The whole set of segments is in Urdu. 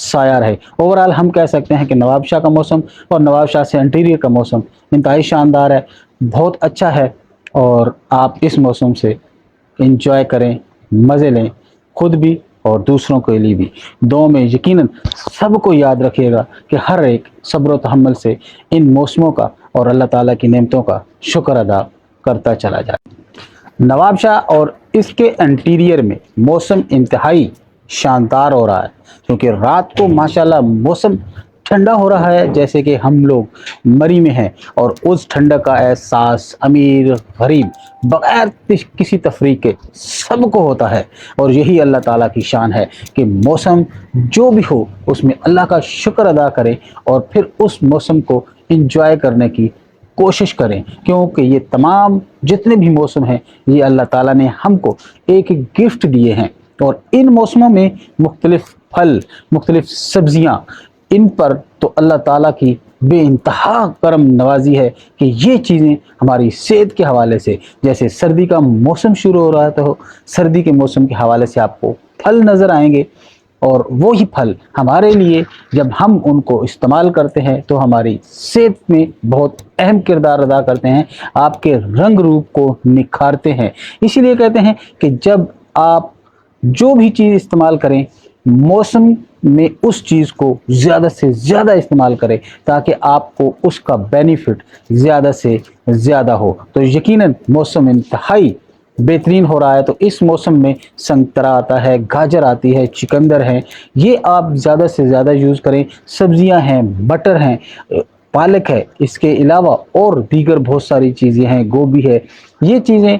سایہ رہے۔ اوورال ہم کہہ سکتے ہیں کہ نواب شاہ کا موسم اور نواب شاہ سے انٹیریئر کا موسم انتہائی شاندار ہے، بہت اچھا ہے اور آپ اس موسم سے انجوائے کریں، مزے لیں، خود بھی اور دوسروں کے لیے بھی۔ دو میں یقیناً سب کو یاد رکھیے گا کہ ہر ایک صبر و تحمل سے ان موسموں کا اور اللہ تعالیٰ کی نعمتوں کا شکر ادا کرتا چلا جائے۔ نواب شاہ اور اس کے انٹیریئر میں موسم انتہائی شاندار ہو رہا ہے۔ کیونکہ رات کو ماشاءاللہ موسم ٹھنڈا ہو رہا ہے، جیسے کہ ہم لوگ مری میں ہیں۔ اور اس ٹھنڈک کا احساس امیر، غریب، بغیر کسی تفریح کے سب کو ہوتا ہے۔ اور یہی اللہ تعالیٰ کی شان ہے کہ موسم جو بھی ہو، اس میں اللہ کا شکر ادا کریں اور پھر اس موسم کو انجوائے کرنے کی کوشش کریں۔ کیونکہ یہ تمام جتنے بھی موسم ہیں، یہ اللہ تعالیٰ نے ہم کو ایک ایک گفٹ دیے ہیں۔ اور ان موسموں میں مختلف پھل، مختلف سبزیاں، ان پر تو اللہ تعالیٰ کی بے انتہا کرم نوازی ہے کہ یہ چیزیں ہماری صحت کے حوالے سے، جیسے سردی کا موسم شروع ہو رہا ہے تو سردی کے موسم کے حوالے سے آپ کو پھل نظر آئیں گے اور وہی پھل ہمارے لیے جب ہم ان کو استعمال کرتے ہیں تو ہماری صحت میں بہت اہم کردار ادا کرتے ہیں، آپ کے رنگ روپ کو نکھارتے ہیں۔ اسی لیے کہتے ہیں کہ جب آپ جو بھی چیز استعمال کریں، موسم میں اس چیز کو زیادہ سے زیادہ استعمال کریں تاکہ آپ کو اس کا بینیفٹ زیادہ سے زیادہ ہو۔ تو یقیناً موسم انتہائی بہترین ہو رہا ہے۔ تو اس موسم میں سنگترا آتا ہے، گاجر آتی ہے، چکندر ہیں۔ یہ آپ زیادہ سے زیادہ یوز کریں۔ سبزیاں ہیں، بٹر ہیں، پالک ہے۔ اس کے علاوہ اور دیگر بہت ساری چیزیں ہیں، گوبھی ہے۔ یہ چیزیں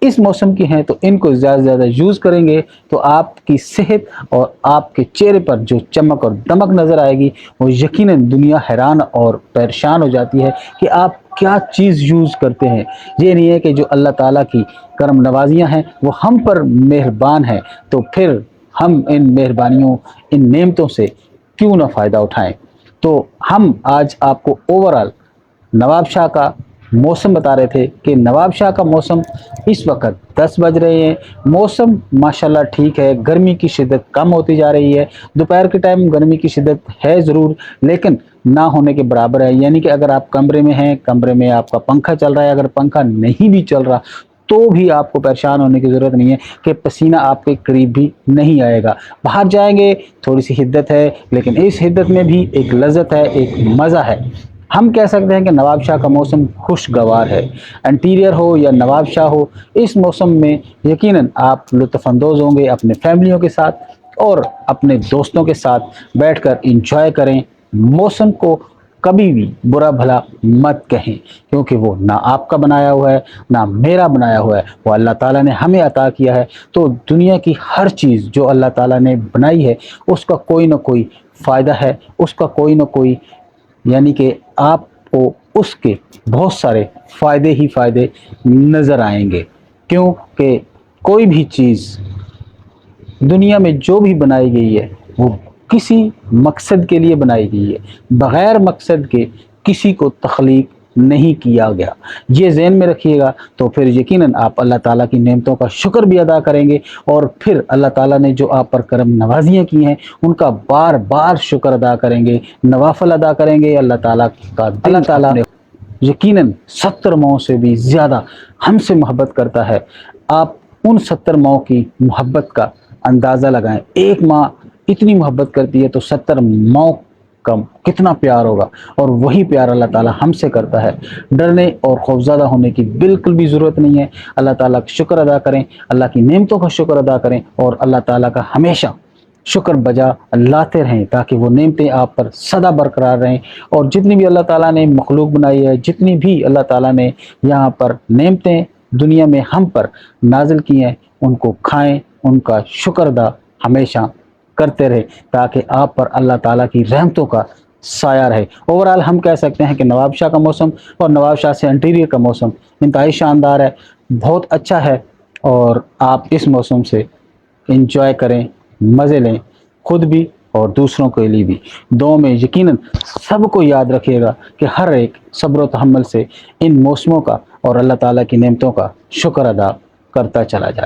اس موسم کی ہیں تو ان کو زیادہ سے زیادہ یوز کریں گے تو آپ کی صحت اور آپ کے چہرے پر جو چمک اور دمک نظر آئے گی، وہ یقیناً دنیا حیران اور پریشان ہو جاتی ہے کہ آپ کیا چیز یوز کرتے ہیں۔ یہ نہیں ہے کہ جو اللہ تعالیٰ کی کرم نوازیاں ہیں، وہ ہم پر مہربان ہیں۔ تو پھر ہم ان مہربانیوں، ان نعمتوں سے کیوں نہ فائدہ اٹھائیں؟ تو ہم آج آپ کو اوورال نواب شاہ کا موسم بتا رہے تھے کہ نواب شاہ کا موسم اس وقت دس بج رہے ہیں۔ موسم ماشاءاللہ ٹھیک ہے، گرمی کی شدت کم ہوتی جا رہی ہے۔ دوپہر کے ٹائم گرمی کی شدت ہے ضرور، لیکن نہ ہونے کے برابر ہے۔ یعنی کہ اگر آپ کمرے میں ہیں، کمرے میں آپ کا پنکھا چل رہا ہے، اگر پنکھا نہیں بھی چل رہا، تو بھی آپ کو پریشان ہونے کی ضرورت نہیں ہے کہ پسینہ آپ کے قریب بھی نہیں آئے گا۔ باہر جائیں گے، تھوڑی سی حدت ہے، لیکن اس حدت میں بھی ایک لذت ہے، ایک مزہ ہے۔ ہم کہہ سکتے ہیں کہ نواب شاہ کا موسم خوشگوار ہے۔ انٹیریئر ہو یا نواب شاہ ہو، اس موسم میں یقیناً آپ لطف اندوز ہوں گے اپنے فیملیوں کے ساتھ اور اپنے دوستوں کے ساتھ۔ بیٹھ کر انجوائے کریں۔ موسم کو کبھی بھی برا بھلا مت کہیں، کیونکہ وہ نہ آپ کا بنایا ہوا ہے، نہ میرا بنایا ہوا ہے۔ وہ اللہ تعالیٰ نے ہمیں عطا کیا ہے۔ تو دنیا کی ہر چیز جو اللہ تعالیٰ نے بنائی ہے، اس کا کوئی نہ کوئی فائدہ ہے۔ اس کا کوئی نہ کوئی یعنی کہ آپ کو اس کے بہت سارے فائدے ہی فائدے نظر آئیں گے۔ کیونکہ کوئی بھی چیز دنیا میں جو بھی بنائی گئی ہے، وہ کسی مقصد کے لیے بنائی گئی ہے۔ بغیر مقصد کے کسی کو تخلیق نہیں کیا گیا۔ یہ ذہن میں رکھیے گا تو پھر یقیناً آپ اللہ تعالیٰ کی نعمتوں کا شکر بھی ادا کریں گے اور پھر اللہ تعالیٰ نے جو آپ پر کرم نوازیاں کی ہیں ان کا بار بار شکر ادا کریں گے نوافل ادا کریں گے۔ اللہ تعالیٰ کا اللہ تعالیٰ نے یقیناً ستر ماہوں سے بھی زیادہ ہم سے محبت کرتا ہے۔ آپ ان ستر ماہوں کی محبت کا اندازہ لگائیں۔ ایک ماں اتنی محبت کرتی ہے تو ستر ماہوں کا کتنا پیار ہوگا۔ اور وہی پیار اللہ تعالیٰ ہم سے کرتا ہے۔ ڈرنے اور خوفزدہ ہونے کی بالکل بھی ضرورت نہیں ہے۔ اللہ تعالیٰ کا شکر ادا کریں، اللہ کی نعمتوں کا شکر ادا کریں اور اللہ تعالیٰ کا ہمیشہ شکر بجا لاتے رہیں تاکہ وہ نعمتیں آپ پر سدا برقرار رہیں۔ اور جتنی بھی اللہ تعالیٰ نے مخلوق بنائی ہے، جتنی بھی اللہ تعالیٰ نے یہاں پر نعمتیں دنیا میں ہم پر نازل کی ہیں، ان کو کھائیں، ان کا شکر ادا ہمیشہ کرتے رہے تاکہ آپ پر اللہ تعالیٰ کی رحمتوں کا سایہ رہے۔ اوورال ہم کہہ سکتے ہیں کہ نواب شاہ کا موسم اور نواب شاہ سے انٹیریئر کا موسم انتہائی شاندار ہے، بہت اچھا ہے اور آپ اس موسم سے انجوائے کریں، مزے لیں، خود بھی اور دوسروں کے لیے بھی۔ دو میں یقیناً سب کو یاد رکھیے گا کہ ہر ایک صبر و تحمل سے ان موسموں کا اور اللہ تعالیٰ کی نعمتوں کا شکر ادا کرتا چلا جائے۔